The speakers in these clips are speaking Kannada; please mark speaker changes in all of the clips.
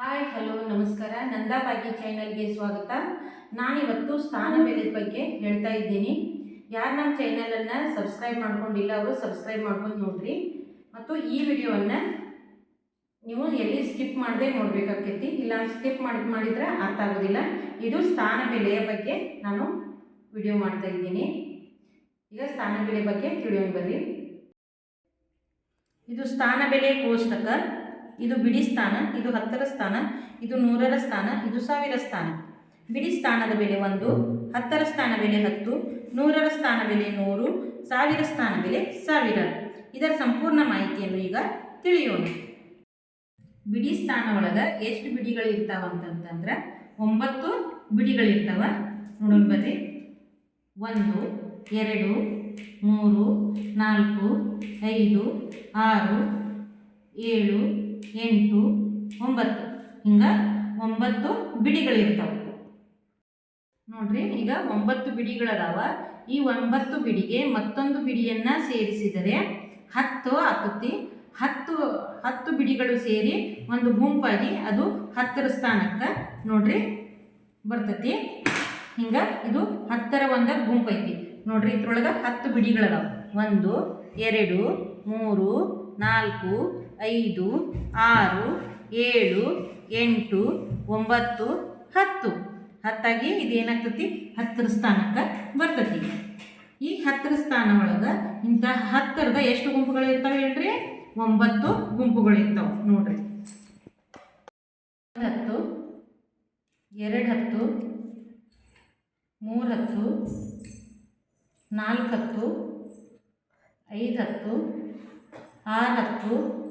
Speaker 1: ಹಾಯ್ ಹಲೋ ನಮಸ್ಕಾರ. ನಂದಾಬಾಗಿ ಚಾನಲ್ಗೆ ಸ್ವಾಗತ. ನಾನಿವತ್ತು ಸ್ಥಾನ ಬೆಲೆದ ಬಗ್ಗೆ ಹೇಳ್ತಾ ಇದ್ದೀನಿ. ಯಾರು ನಮ್ಮ ಚಾನಲನ್ನು ಸಬ್ಸ್ಕ್ರೈಬ್ ಮಾಡ್ಕೊಂಡಿಲ್ಲ ಅವರು ಸಬ್ಸ್ಕ್ರೈಬ್ ಮಾಡ್ಕೊಂಡು ನೋಡ್ರಿ. ಮತ್ತು ಈ ವಿಡಿಯೋವನ್ನು ನೀವು ಎಲ್ಲಿ ಸ್ಕಿಪ್ ಮಾಡದೆ ನೋಡಬೇಕಾಗ್ತೈತಿ. ಇಲ್ಲ ಸ್ಕಿಪ್ ಮಾಡಿ, ಮಾಡಿದ್ರೆ ಅರ್ಥ ಆಗೋದಿಲ್ಲ. ಇದು ಸ್ಥಾನ ಬೆಲೆಯ ಬಗ್ಗೆ ನಾನು ವಿಡಿಯೋ ಮಾಡ್ತಾ ಇದ್ದೀನಿ. ಈಗ ಸ್ಥಾನ ಬೆಲೆ ಬಗ್ಗೆ ತಿಳಿಯೋಣ ಬರ್ರಿ. ಇದು ಸ್ಥಾನ ಬೆಲೆ ಕೋಷ್ಟಕ. ಇದು ಬಿಡಿ ಸ್ಥಾನ, ಇದು ಹತ್ತರ ಸ್ಥಾನ, ಇದು ನೂರರ ಸ್ಥಾನ, ಇದು ಸಾವಿರ ಸ್ಥಾನ. ಬಿಡಿ ಸ್ಥಾನದ ಬೆಲೆ ಒಂದು, ಹತ್ತರ ಸ್ಥಾನ ಬೆಲೆ ಹತ್ತು, ನೂರರ ಸ್ಥಾನ ಬೆಲೆ ನೂರು, ಸಾವಿರ ಸ್ಥಾನ ಬೆಲೆ ಸಾವಿರ. ಇದರ ಸಂಪೂರ್ಣ ಮಾಹಿತಿಯನ್ನು ಈಗ ತಿಳಿಯೋಣ. ಬಿಡಿ ಸ್ಥಾನ ಒಳಗೆ ಎಷ್ಟು ಬಿಡಿಗಳು ಇರ್ತಾವ ಅಂತಂತಂದ್ರೆ, ಒಂಬತ್ತು ಬಿಡಿಗಳಿರ್ತಾವ ನೋಡೋಣ ಬರ್ರಿ. ಒಂದು, ಎರಡು, ಮೂರು, ನಾಲ್ಕು, ಐದು, ಆರು, ಏಳು ಎಂಟು, ಒಂಬತ್ತು. ಹಿಂಗೆ ಒಂಬತ್ತು ಬಿಡಿಗಳಿರ್ತಾವೆ. ನೋಡ್ರಿ, ಈಗ ಒಂಬತ್ತು ಬಿಡಿಗಳದಾವ. ಈ ಒಂಬತ್ತು ಬಿಡಿಗೆ ಮತ್ತೊಂದು ಬಿಡಿಯನ್ನು ಸೇರಿಸಿದರೆ ಹತ್ತು ಆಕತಿ. ಹತ್ತು ಹತ್ತು ಬಿಡಿಗಳು ಸೇರಿ ಒಂದು ಗುಂಪಾಗಿ ಅದು ಹತ್ತರ ಸ್ಥಾನಕ್ಕೆ ನೋಡ್ರಿ ಬರ್ತತಿ. ಹಿಂಗೆ ಇದು ಹತ್ತರ ಒಂದ ಗುಂಪೈತಿ ನೋಡ್ರಿ, ಇದ್ರೊಳಗೆ ಹತ್ತು ಬಿಡಿಗಳದಾವ. ಒಂದು, ಎರಡು, ಮೂರು, ನಾಲ್ಕು ಐದು, ಆರು, ಏಳು, ಎಂಟು, ಒಂಬತ್ತು, ಹತ್ತು. ಹತ್ತಾಗಿ ಇದೇನಾಗ್ತತಿ? ಹತ್ತರ ಸ್ಥಾನಕ್ಕೆ ಬರ್ತತಿ. ಈ ಹತ್ತರ ಸ್ಥಾನ ಒಳಗೆ ಇಂಥ ಹತ್ತರದ ಎಷ್ಟು ಗುಂಪುಗಳು ಇರ್ತಾವೆ ಹೇಳ್ರಿ? ಒಂಬತ್ತು ಗುಂಪುಗಳು ಇರ್ತಾವೆ. ನೋಡ್ರಿ. ಹತ್ತು ಎರಡು ಹತ್ತು ಮೂರು ಹತ್ತು ನಾಲ್ಕು ಹತ್ತು ಐದು ಹತ್ತು ಆರು ಹತ್ತು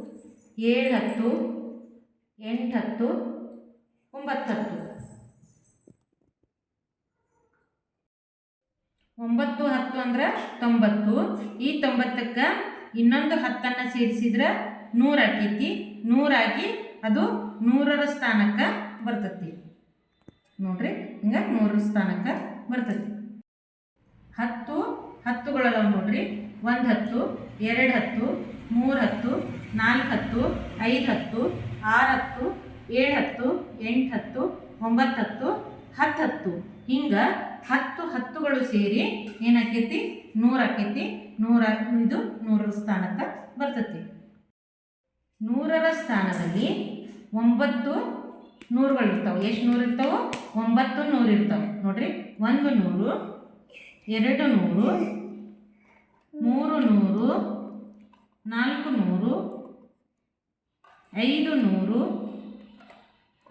Speaker 1: ಏಳು ಹತ್ತು ಎಂಟು ಹತ್ತು ಒಂಬತ್ತು ಹತ್ತು ಒಂಬತ್ತು ಹತ್ತು ಅಂದ್ರೆ ತೊಂಬತ್ತು. ಈ ತೊಂಬತ್ತಕ್ಕೆ ಇನ್ನೊಂದು ಹತ್ತನ್ನು ಸೇರಿಸಿದ್ರೆ ನೂರು ಆಕೈತಿ. ನೂರಾಗಿ ಅದು ನೂರರ ಸ್ಥಾನಕ್ಕೆ ಬರ್ತೈತಿ. ನೋಡ್ರಿ, ಹಿಂಗೆ ನೂರರ ಸ್ಥಾನಕ್ಕೆ ಬರ್ತೈತಿ. ಹತ್ತು, ಹತ್ತುಗಳದಾವ ನೋಡ್ರಿ. ಒಂದು ಹತ್ತು, ಎರಡು ಹತ್ತು, ಮೂರು ಹತ್ತು ನಾಲ್ಕು ಹತ್ತು ಐದು ಹತ್ತು ಆರು ಹತ್ತು ಏಳು ಹತ್ತು ಎಂಟು ಹತ್ತು ಒಂಬತ್ತು ಹತ್ತು ಹತ್ತು ಹತ್ತು ಹಿಂಗೆ ಹತ್ತು ಹತ್ತುಗಳು ಸೇರಿ ಏನಾಕೈತಿ ನೂರು ಆಕೈತಿ ನೂರ ಇದು ನೂರರ ಸ್ಥಾನಕ್ಕೆ ಬರ್ತೈತಿ. ನೂರರ ಸ್ಥಾನದಲ್ಲಿ ಒಂಬತ್ತು ನೂರುಗಳು ಇರ್ತಾವೆ. ಎಷ್ಟು ನೂರು ಇರ್ತಾವೆ? ಒಂಬತ್ತು ನೂರು ಇರ್ತಾವೆ. ನೋಡ್ರಿ, ಒಂದು ನೂರು, ಎರಡು ನೂರು, ಮೂರು ನೂರು, ನಾಲ್ಕು ನೂರು ಐದು ನೂರು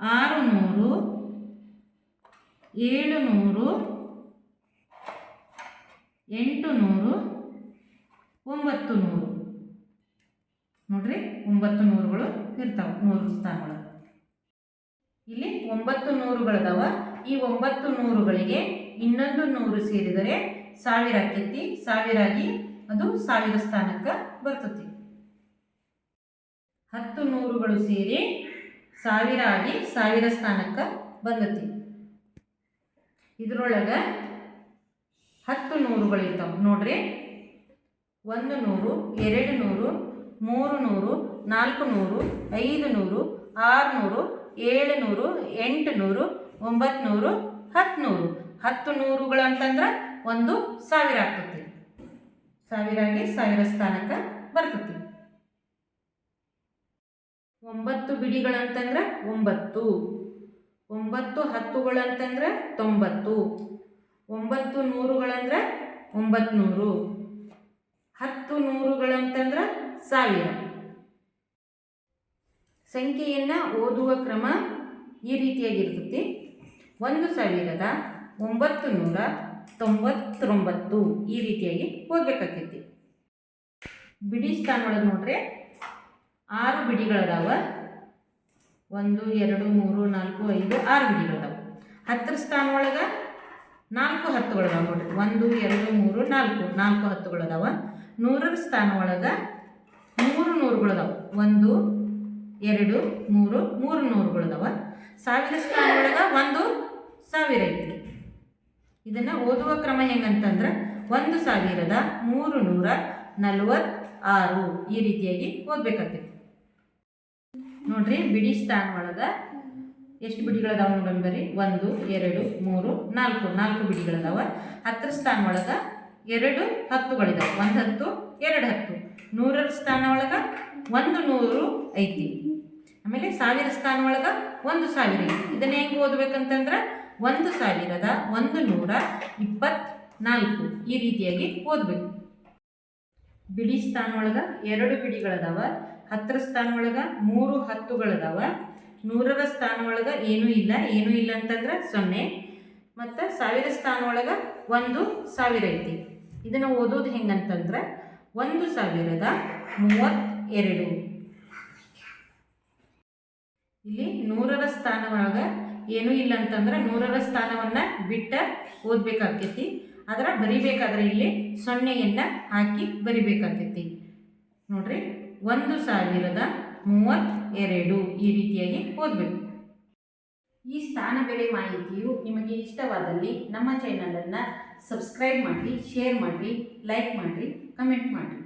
Speaker 1: ಆರು ನೂರು ಏಳು ನೂರು ಎಂಟು ನೂರು ಒಂಬತ್ತು ನೂರು ನೋಡ್ರಿ ಒಂಬತ್ತು ನೂರುಗಳು ಇರ್ತಾವೆ, ನೂರು ಸ್ಥಾನಗಳು. ಇಲ್ಲಿ ಒಂಬತ್ತು ನೂರುಗಳದಾವ ಈ ಒಂಬತ್ತು ನೂರುಗಳಿಗೆ ಇನ್ನೊಂದು ನೂರು ಸೇರಿದರೆ ಸಾವಿರ ಆಕೈತಿ. ಸಾವಿರ ಆಗಿ ಅದು ಸಾವಿರ ಸ್ಥಾನಕ್ಕೆ ಬರ್ತತಿ. ಹತ್ತು ನೂರುಗಳು ಸೇರಿ ಸಾವಿರ ಆಗಿ ಸಾವಿರ ಸ್ಥಾನಕ್ಕೆ ಬಂದತಿ. ಇದರೊಳಗೆ ಹತ್ತು ನೂರುಗಳು ಇರ್ತಾವೆ. ನೋಡ್ರಿ, ಒಂದು ನೂರು, ಎರಡು ನೂರು, ಮೂರು ನೂರು, ನಾಲ್ಕು ನೂರು, ಐದು ನೂರು, ಆರು ನೂರು, ಏಳು ನೂರು, ಎಂಟು ನೂರು, ಒಂಬತ್ತು ನೂರು, ಹತ್ತು ನೂರು. ಹತ್ತು ನೂರುಗಳು ಅಂತಂದ್ರೆ ಒಂದು ಸಾವಿರ ಆಗ್ತತಿ. ಸಾವಿರ ಆಗಿ ಸಾವಿರ ಸ್ಥಾನಕ್ಕೆ ಬರ್ತತಿ. ಒಂಬತ್ತು ಬಿಡಿಗಳಂತಂದ್ರೆ ಒಂಬತ್ತು. ಒಂಬತ್ತು ಹತ್ತುಗಳಂತಂದ್ರೆ ತೊಂಬತ್ತು. ಒಂಬತ್ತು ನೂರುಗಳಂದ್ರೆ ಒಂಬತ್ತು ನೂರು ಹತ್ತು ನೂರುಗಳಂತಂದ್ರೆ ಸಾವಿರ. ಸಂಖ್ಯೆಯನ್ನು ಓದುವ ಕ್ರಮ ಈ ರೀತಿಯಾಗಿರ್ತೈತಿ. ಒಂದು ಸಾವಿರದ ಒಂಬತ್ತು ನೂರ ತೊಂಬತ್ತೊಂಬತ್ತು ಈ ರೀತಿಯಾಗಿ ಓದಬೇಕಾಗ್ತೈತಿ. ಬಿಡಿ ಸ್ಥಾನ ಒಳಗೆ ನೋಡ್ರಿ. ಆರು ಬಿಡಿಗಳದಾವ. ಒಂದು, ಎರಡು, ಮೂರು, ನಾಲ್ಕು, ಐದು, ಆರು ಬಿಡಿಗಳದಾವ. ಹತ್ತರ ಸ್ಥಾನ ಒಳಗೆ ನಾಲ್ಕು ಹತ್ತುಗಳದಾವ ನೋಡ್ರಿ. ಒಂದು, ಎರಡು, ಮೂರು, ನಾಲ್ಕು ನಾಲ್ಕು ಹತ್ತುಗಳದಾವ. ನೂರರ ಸ್ಥಾನ ಒಳಗೆ ಮೂರು ನೂರುಗಳದಾವ. ಒಂದು, ಎರಡು, ಮೂರು ಮೂರು ನೂರುಗಳದಾವ. ಸಾವಿರ ಸ್ಥಾನ ಒಳಗೆ ಒಂದು ಸಾವಿರ ಐತಿ ಇದನ್ನು ಓದುವ ಕ್ರಮ ಹೆಂಗಂತಂದ್ರೆ ಒಂದು ಸಾವಿರದ ಮೂರು ನೂರ ನಲವತ್ತಾರು ಈ ರೀತಿಯಾಗಿ ಓದಬೇಕಾಗ್ತೈತಿ. ನೋಡ್ರಿ ಬಿಡಿ ಸ್ಥಾನ ಒಳಗೆ ಎಷ್ಟು ಬಿಡಿಗಳದಾವ ನೋಡೋಣ ಬರ್ರಿ. ಒಂದು, ಎರಡು, ಮೂರು, ನಾಲ್ಕು. ನಾಲ್ಕು ಬಿಡಿಗಳದಾವ. ಹತ್ತರ ಸ್ಥಾನ ಒಳಗೆ ಎರಡು ಹತ್ತುಗಳಿದಾವೆ. ಒಂದು ಹತ್ತು, ಎರಡು ಹತ್ತು. ನೂರರ ಸ್ಥಾನ ಒಳಗೆ ಒಂದು ನೂರು ಐತಿ. ಆಮೇಲೆ ಸಾವಿರ ಸ್ಥಾನ ಒಳಗೆ ಒಂದು ಸಾವಿರ ಐತಿ. ಇದನ್ನ ಹೆಂಗೆ ಓದ್ಬೇಕಂತಂದ್ರೆ ಒಂದು ಸಾವಿರದ ಒಂದು ನೂರ ಇಪ್ಪತ್ನಾಲ್ಕು ಈ ರೀತಿಯಾಗಿ ಓದಬೇಕು. ಬಿಡಿ ಸ್ಥಾನ ಒಳಗೆ ಎರಡು ಬಿಡಿಗಳದಾವ. ಹತ್ತರ ಸ್ಥಾನ ಒಳಗೆ ಮೂರು ಹತ್ತುಗಳದಾವ. ನೂರರ ಸ್ಥಾನ ಒಳಗೆ ಏನೂ ಇಲ್ಲ ಏನೂ ಇಲ್ಲ ಅಂತಂದ್ರೆ ಸೊನ್ನೆ. ಮತ್ತು ಸಾವಿರ ಸ್ಥಾನ ಒಳಗೆ ಒಂದು ಸಾವಿರ ಐತಿ. ಇದನ್ನು ಓದೋದು ಹೆಂಗಂತಂದ್ರೆ ಒಂದು ಸಾವಿರದ ಮೂವತ್ತೆರಡು. ಇಲ್ಲಿ ನೂರರ ಸ್ಥಾನ ಒಳಗೆ ಏನೂ ಇಲ್ಲ ಅಂತಂದ್ರೆ ನೂರರ ಸ್ಥಾನವನ್ನು ಬಿಟ್ಟ ಓದಬೇಕಾಗ್ತೈತಿ. ಅದರ ಬರಿಬೇಕಾದ್ರೆ ಇಲ್ಲಿ ಸೊನ್ನೆಯನ್ನು ಹಾಕಿ ಬರಿಬೇಕಾಗ್ತೈತಿ. ನೋಡ್ರಿ. ಒಂದು ಸಾವಿರದ ಮೂವತ್ತೆರಡು ಈ ರೀತಿಯಾಗಿ ಓದಬೇಕು. ಈ ಸ್ಥಾನ ಬೆಲೆ ಮಾಹಿತಿಯು ನಿಮಗೆ ಇಷ್ಟವಾದಲ್ಲಿ ನಮ್ಮ ಚಾನಲನ್ನು ಸಬ್ಸ್ಕ್ರೈಬ್ ಮಾಡಿ ಶೇರ್ ಮಾಡಿ ಲೈಕ್ ಮಾಡಿರಿ ಕಮೆಂಟ್ ಮಾಡಿರಿ.